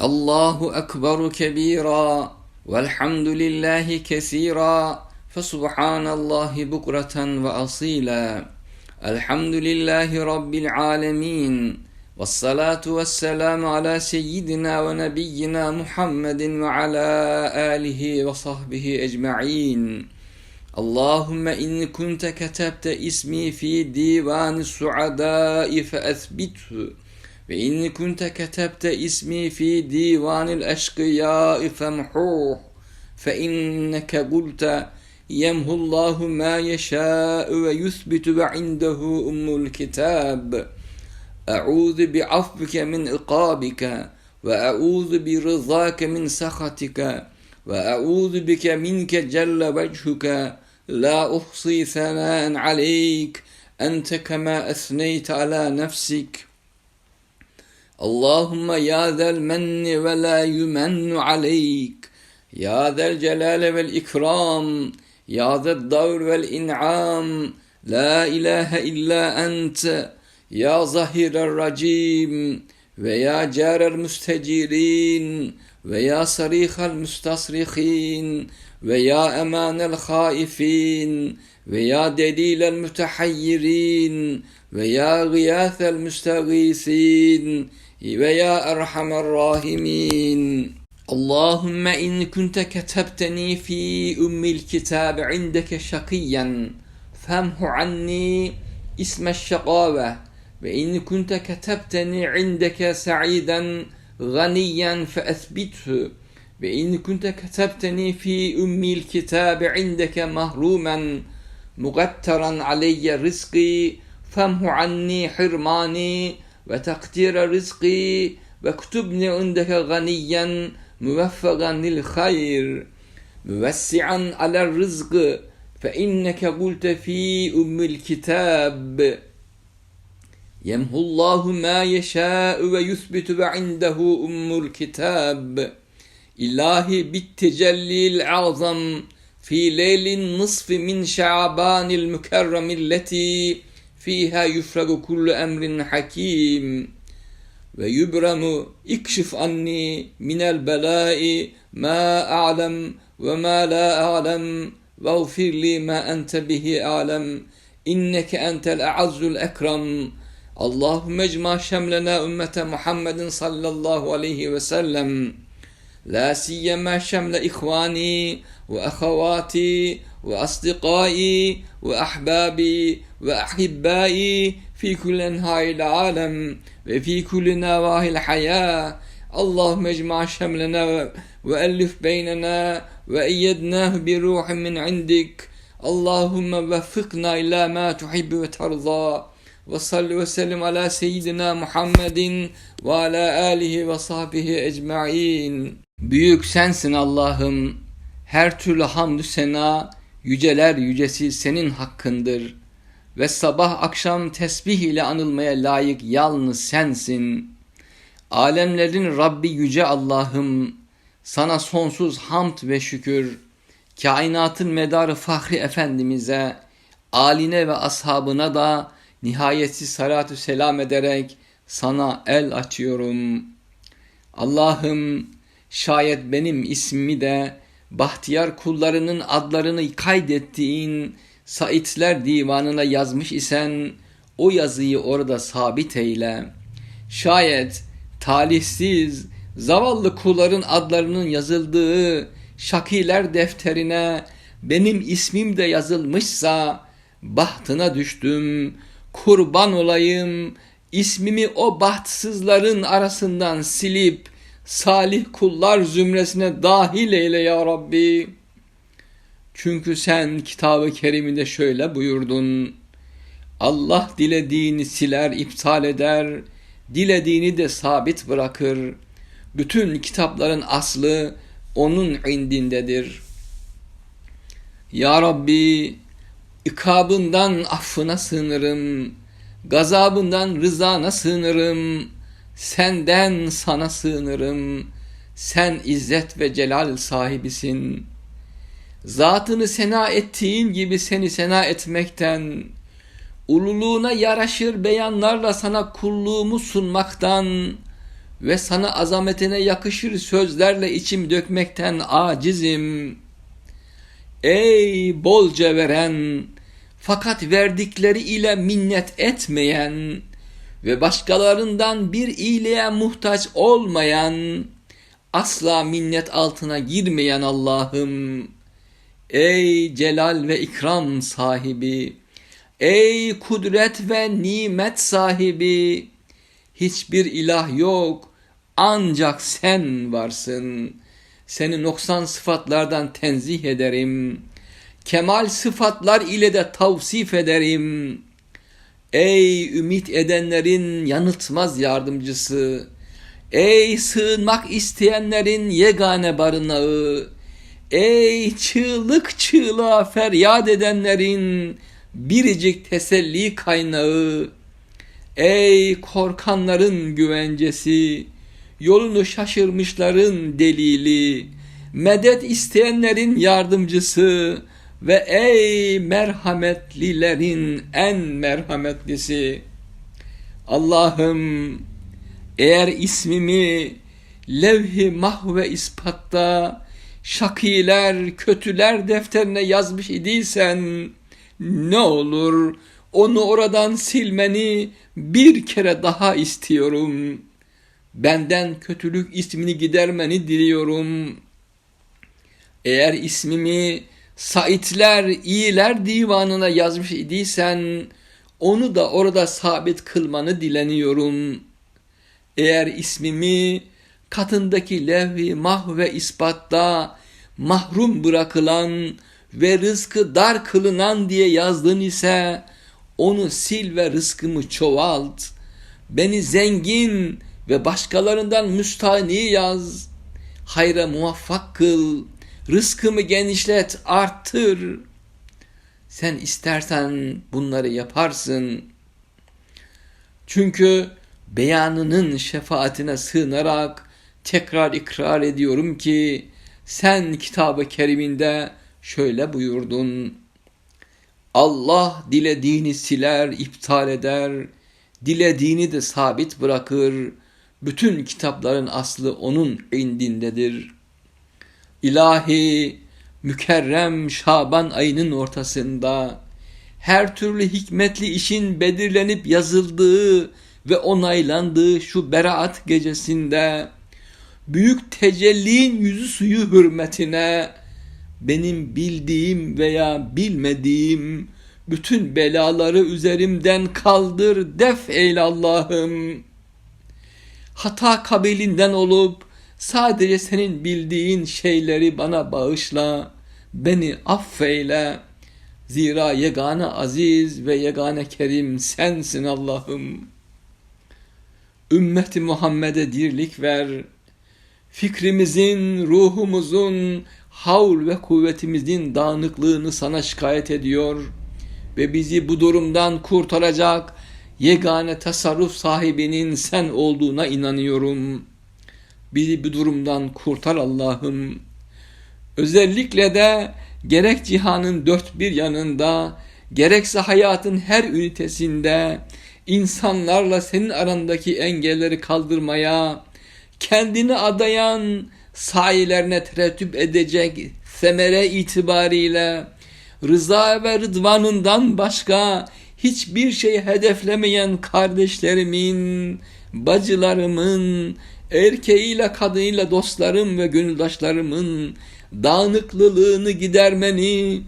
الله أكبر كبيرا والحمد لله كثيرا فسبحان الله بكرة وأصيلا الحمد لله رب العالمين والصلاة والسلام على سيدنا ونبينا محمد وعلى آله وصحبه أجمعين اللهم إن كنت كتبت اسمي في ديوان السعداء فأثبته وإن كنت كتبت اسمي في ديوان الأشقياء فامحوه فإنك قلت يمحو الله ما يشاء ويثبت وعنده أم الكتاب. أعوذ بعفوك من عقابك وأعوذ برضاك من سخطك وأعوذ بك منك جل وجهك. لا أحصي ثناء عليك أنت كما أثنيت على نفسك. اللهم يا ذا المن ولا يمن عليك يا ذا الجلال والإكرام يا ذا الدور والإنعام لا إله إلا أنت يا ظهير الرجيم ويا جار المستجيرين ويا صريخ المستصرخين ويا أمان الخائفين ويا دليل المتحيرين ويا غياث المستغيثين ويا أرحم الراحمين اللهم إن كنت كتبتني في أم الكتاب عندك شقيا فامه عني اسم الشقاوة وإن كنت كتبتني عندك سعيدا غنيا فأثبته وإن كنت كتبتني في أم الكتاب عندك مهروما مغترا علي رزقي فامه عني حرماني وتقدير رزقي واكتبني عندك غنيا موفقا للخير. موسعا على الرزق فإنك قلت في أم الكتاب. يمحو الله ما يشاء ويثبت وعنده أم الكتاب. إلهي بالتجلي الأعظم fi leylin nısfi min şabanil mükerremilleti fiha yufragu kullu emrin hakim. Ve yubramu ikşif anni minel belai ma a'lem ve ma la a'lem ve ufirli ma ente bihi a'lem. İnneke entel a'azzul ekrem Allahümme ecma şemlena ümmete Muhammedin sallallahu aleyhi ve sellem. لا سيما شمل إخواني وأخواتي وأصدقائي وأحبابي وأحبائي في كل أنحاء العالم وفي كل نواحي الحياة. اللهم اجمع شملنا وألف بيننا وأيدناه بروح من عندك. اللهم وفقنا إلى ما تحب وترضى. وصل وسلم على سيدنا ala alihi ve sahbihi ecmain. Büyük sensin Allah'ım. Her türlü hamdü sena, yüceler yücesi senin hakkındır. Ve sabah akşam tesbih ile anılmaya layık yalnız sensin. Alemlerin Rabbi yüce Allah'ım, sana sonsuz hamd ve şükür, kainatın medarı Fahri Efendimiz'e, aline ve ashabına da nihayetsiz salatü selam ederek sana el açıyorum. Allah'ım şayet benim ismimi de bahtiyar kullarının adlarını kaydettiğin Saitler divanına yazmış isen o yazıyı orada sabit eyle. Şayet talihsiz, zavallı kulların adlarının yazıldığı şakiler defterine benim ismim de yazılmışsa bahtına düştüm, kurban olayım, ismimi o bahtsızların arasından silip salih kullar zümresine dahil eyle ya Rabbi. Çünkü sen kitabı keriminde şöyle buyurdun. Allah dilediğini siler, iptal eder, dilediğini de sabit bırakır. Bütün kitapların aslı onun indindedir. Ya Rabbi, ikabından affına sığınırım, gazabından rızana sığınırım, senden sana sığınırım, sen izzet ve celal sahibisin.'' zatını sena ettiğin gibi seni sena etmekten, ululuğuna yaraşır beyanlarla sana kulluğumu sunmaktan, ve sana azametine yakışır sözlerle içim dökmekten acizim. Ey bolca veren, fakat verdikleri ile minnet etmeyen ve başkalarından bir iyiliğe muhtaç olmayan, asla minnet altına girmeyen Allah'ım, ey celal ve ikram sahibi, ey kudret ve nimet sahibi, hiçbir ilah yok, ancak sen varsın. Seni noksan sıfatlardan tenzih ederim. Kemal sıfatlar ile de tavsif ederim. Ey ümit edenlerin yanıltmaz yardımcısı. Ey sığınmak isteyenlerin yegane barınağı. Ey çığlık çığlığa feryat edenlerin biricik teselli kaynağı. Ey korkanların güvencesi, yolunu şaşırmışların delili, medet isteyenlerin yardımcısı ve ey merhametlilerin en merhametlisi. Allah'ım eğer ismimi levh-i mahve ispatta şakiler, kötüler defterine yazmış idiysen ne olur onu oradan silmeni bir kere daha istiyorum. Benden kötülük ismini gidermeni diliyorum. Eğer ismimi Saitler, iyiler divanına yazmış idiysen onu da orada sabit kılmanı dileniyorum. Eğer ismimi katındaki levh-i mahve ispatta mahrum bırakılan ve rızkı dar kılınan diye yazdın ise onu sil ve rızkımı çoğalt. Beni zengin ve başkalarından müstahni yaz. Hayra muvaffak kıl. Rızkımı genişlet, arttır. Sen istersen bunları yaparsın. Çünkü beyanının şefaatine sığınarak tekrar ikrar ediyorum ki sen kitabı keriminde şöyle buyurdun. Allah dilediğini siler, iptal eder, dilediğini de sabit bırakır. Bütün kitapların aslı onun indindedir. İlahi, mükerrem Şaban ayının ortasında her türlü hikmetli işin belirlenip yazıldığı ve onaylandığı şu beraat gecesinde büyük tecellin yüzü suyu hürmetine benim bildiğim veya bilmediğim bütün belaları üzerimden kaldır def eyle Allah'ım. Hata kabilinden olup sadece senin bildiğin şeyleri bana bağışla, beni affeyle. Zira yegane aziz ve yegane kerim sensin Allah'ım. Ümmeti Muhammed'e dirlik ver. Fikrimizin, ruhumuzun, havl ve kuvvetimizin dağınıklığını sana şikayet ediyor ve bizi bu durumdan kurtaracak yegane tasarruf sahibinin sen olduğuna inanıyorum. Bizi bu durumdan kurtar Allah'ım. Özellikle de gerek cihanın dört bir yanında, gerekse hayatın her ünitesinde insanlarla senin arandaki engelleri kaldırmaya, kendini adayan, sahilerine terettüp edecek semere itibariyle rıza ve rıdvanından başka hiçbir şey hedeflemeyen kardeşlerimin, bacılarımın, erkeğiyle kadınıyla dostlarım ve gönüldaşlarımın dağınıklılığını gidermeni,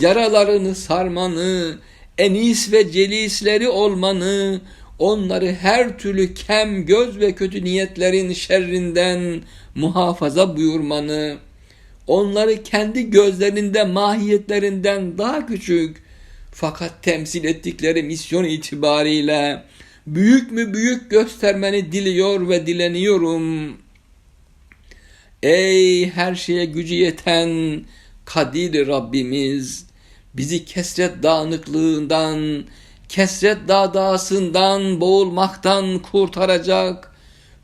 yaralarını sarmanı, enis ve celisleri olmanı, onları her türlü kem göz ve kötü niyetlerin şerrinden muhafaza buyurmanı, onları kendi gözlerinde mahiyetlerinden daha küçük fakat temsil ettikleri misyon itibariyle büyük mü büyük göstermeni diliyor ve dileniyorum. Ey her şeye gücü yeten Kadir Rabbimiz bizi kesret dağınıklığından, kesret dağdağısından, boğulmaktan kurtaracak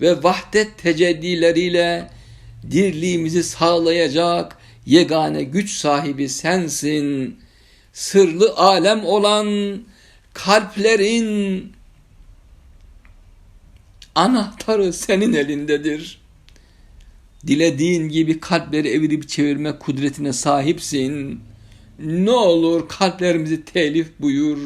ve vahdet teceddileriyle dirliğimizi sağlayacak yegane güç sahibi sensin. Sırlı alem olan kalplerin Anahtarı senin elindedir. Dilediğin gibi kalpleri evirip çevirme kudretine sahipsin. Ne olur kalplerimizi telif buyur.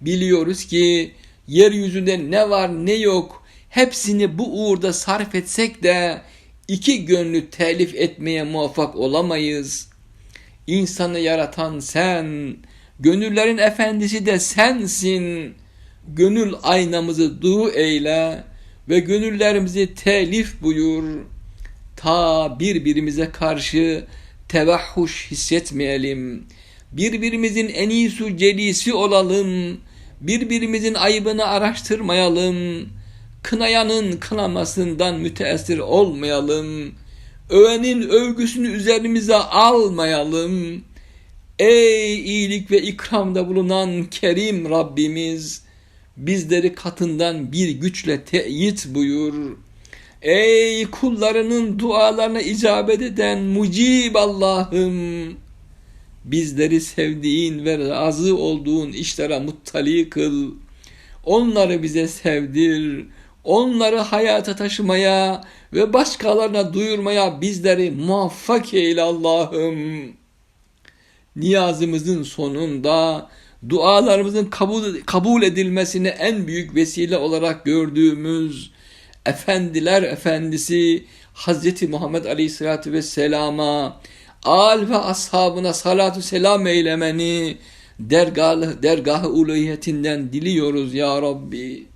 Biliyoruz ki yeryüzünde ne var ne yok hepsini bu uğurda sarf etsek de iki gönlü telif etmeye muvaffak olamayız. İnsanı yaratan sen, gönüllerin efendisi de sensin. Gönül aynamızı du eyle ve gönüllerimizi telif buyur. Ta birbirimize karşı tevahhuş hissetmeyelim. Birbirimizin en iyisi celisi olalım. Birbirimizin ayıbını araştırmayalım. Kınayanın kınamasından müteessir olmayalım. Övenin övgüsünü üzerimize almayalım. Ey iyilik ve ikramda bulunan Kerim Rabbimiz, bizleri katından bir güçle teyit buyur. Ey kullarının dualarına icabet eden mucib Allah'ım, bizleri sevdiğin ve razı olduğun işlere muttali kıl. Onları bize sevdir. Onları hayata taşımaya ve başkalarına duyurmaya bizleri muvaffak eyle Allah'ım. Niyazımızın sonunda dualarımızın kabul, kabul edilmesine en büyük vesile olarak gördüğümüz Efendiler Efendisi Hazreti Muhammed Aleyhisselatü Vesselam'a al ve ashabına salatu selam eylemeni dergah, dergah-ı uluhiyetinden diliyoruz ya Rabbi.